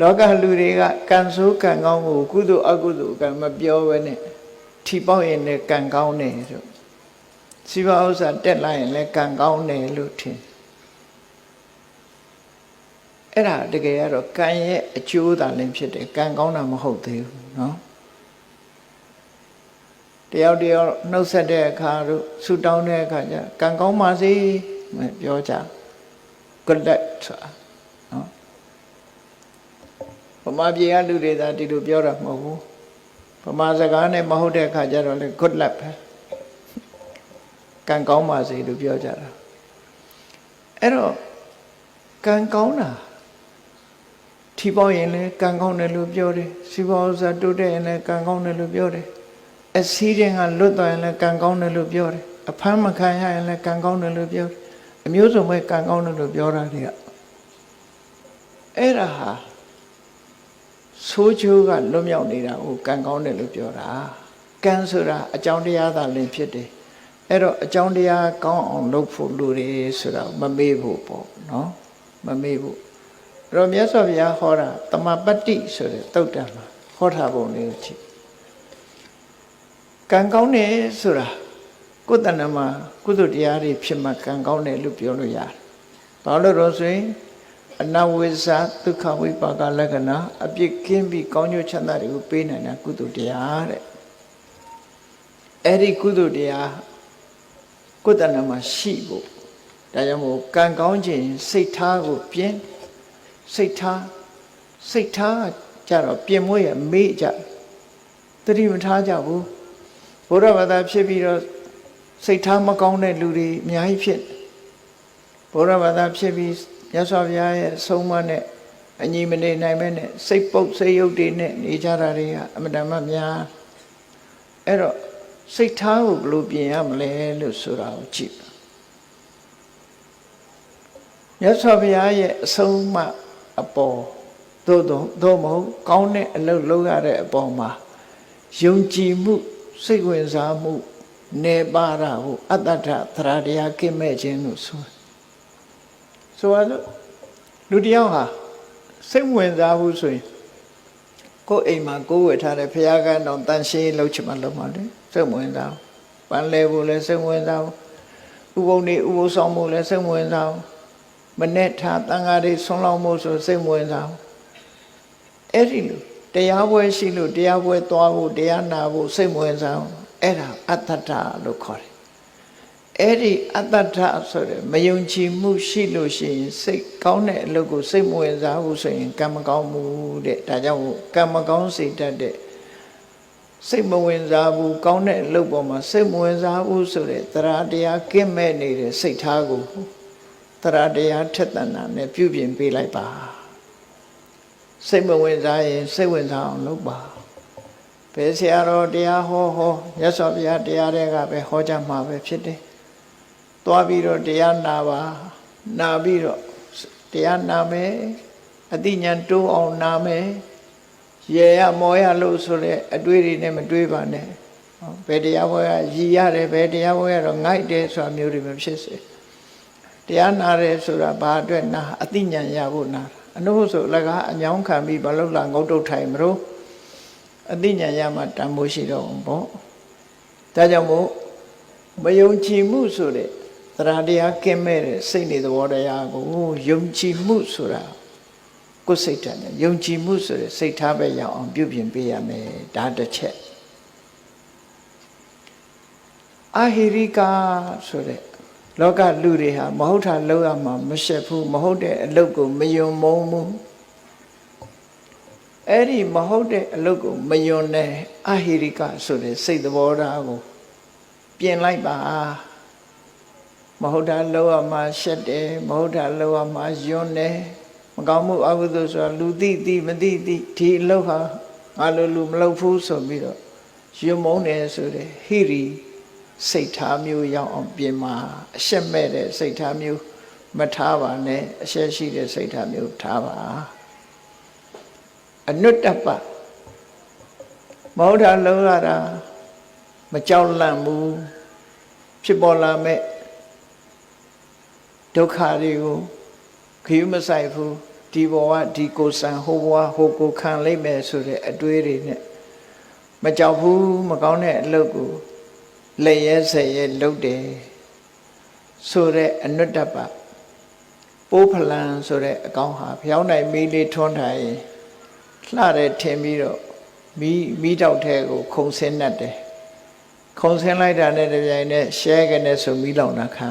လောကလူတွေကကံဆိုးကံကောင်းကိုကုသိုလ်အကုသိုလ်ကံမပြောဘဲနဲ့ထီပေါက်ရင်လည်းကံကောင်းတယ်ဆိုစီပါဥစ္စာတက်လာရင်လည်းကံကောင်းတယ်လို့ထင်အဲ့ဒါတကယ်ကတော့ကံရဲ့အကျိုးသာလည်းဖြစ်တယ်ကံကောင်းတာမဟုတ်သေးဘူးเนาะတယောက်တယောက်နှုတ်ဆက်တဲ့အခါတို့ဆူတောင်းတဲ့အခါကျကံကောင်းပါစေမပြောကြ good luck ဆိုတာနော်ဗ မာပြည်ကလူတွေသာဒီလိုပြောတာမဟုတ်ဘူးဗမာစကားနဲ့မဟုတ်တဲ့အခါကျတော့လေ good luck ပဲကံကောင်းပါစေလို့ပြောကြတာအဲ့တော့ကံကောင်းတာထီပေါက်ရင်လည်းကံကောင်းတယ်လို့ပြောတယ်စီပေါဥစ္စာတိုးတက်ရင်လည်းကံကောင်းတယ်လို့ပြောတယ်အစည်းတဲ့ကလွတ်သွားရင်လည်းကံကောင်းတယ်လို့ပြောတယ်အဖမ်းမခံရရင်လည်းကံကောင်းတယ်လို့ပြောတယ်အမျိုးစုံပဲကံကောင်းတယ်လို့ပြောတာတွေကအဲ့ဒါဟာ ဆိုးချိုးကလွတ်မြောက်နေတာကိုကံကောင်းတယ်လို့ပြောတာကံဆိုတာအကြောင်းတရားသာလင်ဖြစ်တယ်အဲ့တော့အကြောင်းတရားကောင်းအောင်လုပ်ဖို့လူတွေဆိုတာမမေ့ဖို့ပေါ့နော်မမေ့ဖို့အဲ့တော့မြတ်စွာဘုရားဟောတာတမပတ္တိဆိုတဲ့တုတ်တံမှာဟောထားပုံလေးကိုကြည့်ကံကောင်းတယ်ဆိုတာကိုယ်တဏ္ဍမှာကုသိုလ်တရားတွေဖြစ်မှကံကောင်းတယ်လို့ပြောလို့ရတယ်။ဘာလို့လို့ဆိုရင် အနဝိဇ္ဇဒုက္ခဝိပါကလက္ခဏာအပြစ်ကင်းပြီးကောင်းကျိုးချမ်းသာတွေကိုပေးနိုင်တာကုသိုလ်တရားတဲ့။အဲ့ဒီကုသိုလ်တရားကိုယ်တဏ္ဍမှာရှိဖို့ဒါကြောင့်မို့ကံကောင်းခြင်းစိတ်ထားကိုပြင်းစိတ်ထားစိတ်ထားကြတော့ပြင်မွေးရမေ့ကြတတိမထားကြဘူးဘုရားဘာသာဖြစ်ပြီးတော့စိတ်ထားမကောင်းတဲ့လူတွေအများကြီးဖြစ်ဘုရားဘာသာဖြစ်ပြီး မြတ်စွာဘုရားရဲ့အဆုံးအမနဲ့အညီမနေနိုင်မဲနဲ့စိတ်ပုတ်စိတ်ယုတ်တွေနဲ့နေကြတာတွေကအမတန်မှများအဲ့တော့စိတ်ထားကိုဘယ်လိုပြင်ရမလဲလို့ဆိုတာကိုကြည့်ပါမြတ်စွာဘုရားရဲ့အဆုံးအမအပေါ်သို့တော့သို့မဟုတ်ကောင်းတဲ့အလုပ်လုပ်ရတဲ့အပေါ်မှာယုံကြည်မှုစိတ်ဝင်စားမှုနေပါရဟုအတ္တထသရတရားကိမဲ့ခြင်းလို့ဆို ဆိုရလို့လူတစ်ယောက်ဟာစိတ်ဝင်စားဘူးဆိုရင်ကိုယ်အိမ်မှာကိုယ်ဝယ်ထားတဲ့ဖျားကန်းတော်တန်ရှင်းလုပ်ချင်မှလုပ်မှလေစိတ်ဝင်စားပန်းလဲဖို့လည်းစိတ်ဝင်စားဥပုံနေဥပုသ်ဆောင်ဖို့လည်းစိတ်ဝင်စားမနဲ့ထားတန်ဃာတွေဆွမ်းလောင်းဖို့ဆိုစိတ်ဝင်စားအဲ့ဒီလိုတရားပွဲရှိလို့တရားပွဲသွားဖို့တရားနာဖို့စိတ်ဝင်စားအဲ့ဒါအတ္တထလို့ခေါ်တယ် အဲ့ဒီအတ္တထဆိုတဲ့မယုံကြည်မှုရှိလို့ရှိရင်စိတ်ကောင်းတဲ့အလုပ်ကိုစိတ်မဝင်စားဘူးဆိုရင်ကံမကောင်းဘူးတဲ့ဒါကြောင့်ကံမကောင်းစိတ်တတ်တဲ့စိတ်မဝင်စားဘူးကောင်းတဲ့အလုပ်ပေါ်မှာစိတ်မဝင်စားဘူးဆိုတဲ့တရားတရားကင်းမဲ့နေတဲ့စိတ်ထားကိုတရားတရားထက်သန်တာနဲ့ပြုပြင်ပေးလိုက်ပါစိတ်မဝင်စားရင်စိတ်ဝင်စားအောင်လုပ်ပါဘယ်ဆရာတော်တရားဟောဟောရသော်ဘုရားတရားတွေကပဲဟောကြမှာပဲဖြစ်တယ် သွားပြီးတော့တရားနာပါနာပြီးတော့တရားနာမယ်အတိညာဏ်တိုးအောင်နာမယ်ရေရမောရလို့ဆိုတဲ့အတွေးတွေနဲ့မတွေးပါနဲ့ဘယ်တရားပွဲကရည်ရတယ်ဘယ်တရားပွဲကတော့ငိုက်တယ်ဆိုတာမျိုးတွေမဖြစ်စေတရားနာတယ်ဆိုတာဘာအတွက်နာအတိညာဏ်ရဖို့နာအနုဆိုလကားအညောင်းခံပြီးဘာလို့လာငုတ်တုတ်ထိုင်မလို့အတိညာဏ်ရမှတန်ဖိုးရှိတော့ဘောဒါကြောင့်မို့မယုံကြည်မှုဆိုတဲ့ သရတရားကင်းမဲ့တဲ့စိတ်နေသဘောတရားကိုယုံကြည်မှုဆိုတာကိုယ်စိတ်ဓာတ်နဲ့ယုံကြည်မှုဆိုတဲ့စိတ်ထားပဲရအောင်ပြုပြင်ပေးရမယ်ဒါတစ်ချက်အာဟိရိကာဆိုတဲ့လောကလူတွေဟာမဟုတ်တာလောက်ရမှာမရှက်ဘူးမဟုတ်တဲ့အလုပ်ကိုမယုံမုန်းဘူးအဲ့ဒီမဟုတ်တဲ့အလုပ်ကိုမယုံတဲ့အဟိရိကဆိုတဲ့စိတ်သဘောထားကိုပြင်လိုက်ပါ မဟုတ်တာလောက်ရမှာရှက်တယ်မဟုတ်တာလောက်ရမှာယွန်းတယ်မကောင်းမှုအကုသိုလ်ဆိုတာလူသိသိမသိသိဒီအလုပ်ဟာငါလိုလူမလုပ်ဘူးဆိုပြီးတော့ယွန်းမုန်းတယ်ဆိုတဲ့ဟိရိစိတ်ထားမျိုးရောက်အောင်ပြင်မှာအရှက်မဲ့တဲ့စိတ်ထားမျိုးမထားပါနဲ့အရှက်ရှိတဲ့စိတ်ထားမျိုးထားပါအနုတ္တပမဟုတ်တာလုံးရတာမကြောက်လန့်ဘူးဖြစ်ပေါ်လာမဲ့ ဒုက္ခတွေကိုခယူးမဆိုင်ဘူးဒီဘဝဒီကိုဆံဟိုဘဝဟိုကိုခံလိုက်မယ်ဆိုတဲ့အတွေးတွေနဲ့မကြောက်ဘူးမကောင်းတဲ့အလုပ်ကိုလက်ရဲဆက်ရဲလုပ်တယ်ဆိုတဲ့အနုတ္တပပိုးဖလန်ဆိုတဲ့အကောင်ဟာဖျောင်းနိုင်မီးလေးထွန်းထိုင်လှတယ်ထင်ပြီးတော့မီးမီးတောက်ထဲကို ခုံဆင်းတတ်တယ်ခုံဆင်းလိုက်တာနဲ့တပြိုင်နက်ရှဲကနေဆိုမီးလောင်တာခံ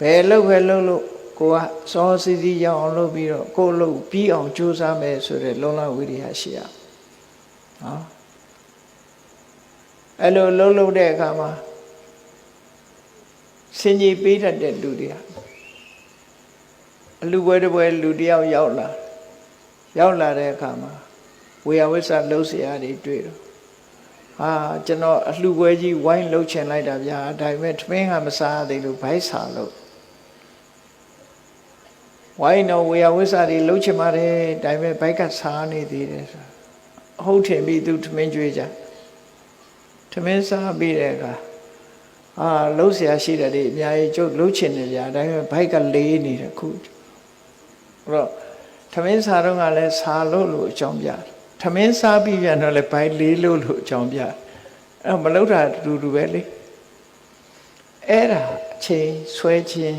ဘယ်လို့ပဲလို့လို့ကိုကစောစီစီရအောင်လုပ်ပြီးတော့ကိုယ်လို့ပြီးအောင်ကြိုးစားမယ်ဆိုတဲ့လုံလဝိရိယရှိရနော်အဲ့လိုလှုပ်လှုပ်တဲ့အခါမှာစင်ကြီးပေးတတ်တဲ့လူတွေဟာအလူပွဲတစ်ပွဲလူတယောက်ရောက်လာရောက်လာတဲ့အခါမှာဝေယဝိဆလှုပ်เสียရတွေတွေ့တော့ဟာကျွန်တော်အလှပွဲကြီးဝိုင်းလှုပ်ချင်လိုက်တာဗျာဒါပေမဲ့ထမင်းကမစားသေးလို့ဘိုက်စာလို့ ဝိုင်းတော့ဝေယဝိဆတွေလှုပ်ချင်ပါတယ်ဒါပေမဲ့ဘိုက်ကစားနေသေးတယ်ဆိုဟုတ်ထင်ပြီးသူထမင်းကြွေးကြထမင်းစားပြီးတဲ့အခါအာလှုပ်เสียရှိတယ်ဒီအများကြီးကျုပ်လှုပ်ချင်တယ်ဗျာဒါပေမဲ့ဘိုက်ကလေးနေတယ်ခုအဲ့တော့ထမင်းစားတော့ကလည်းစားလို့လို့အကြောင်းပြတယ်ထမင်းစားပြီးပြန်တော့လည်းဘိုက်လေးလို့လို့အကြောင်းပြတယ်အဲ့တော့မလှုပ်တာတူတူပဲလေအဲ့ဒါအချိန်ဆွဲခြင်း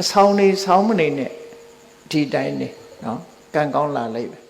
အဆောင်နေဆောင်းမနေနဲ့ဒီတိုင်းနေနော်ကံကောင်းလာလိမ့်မယ်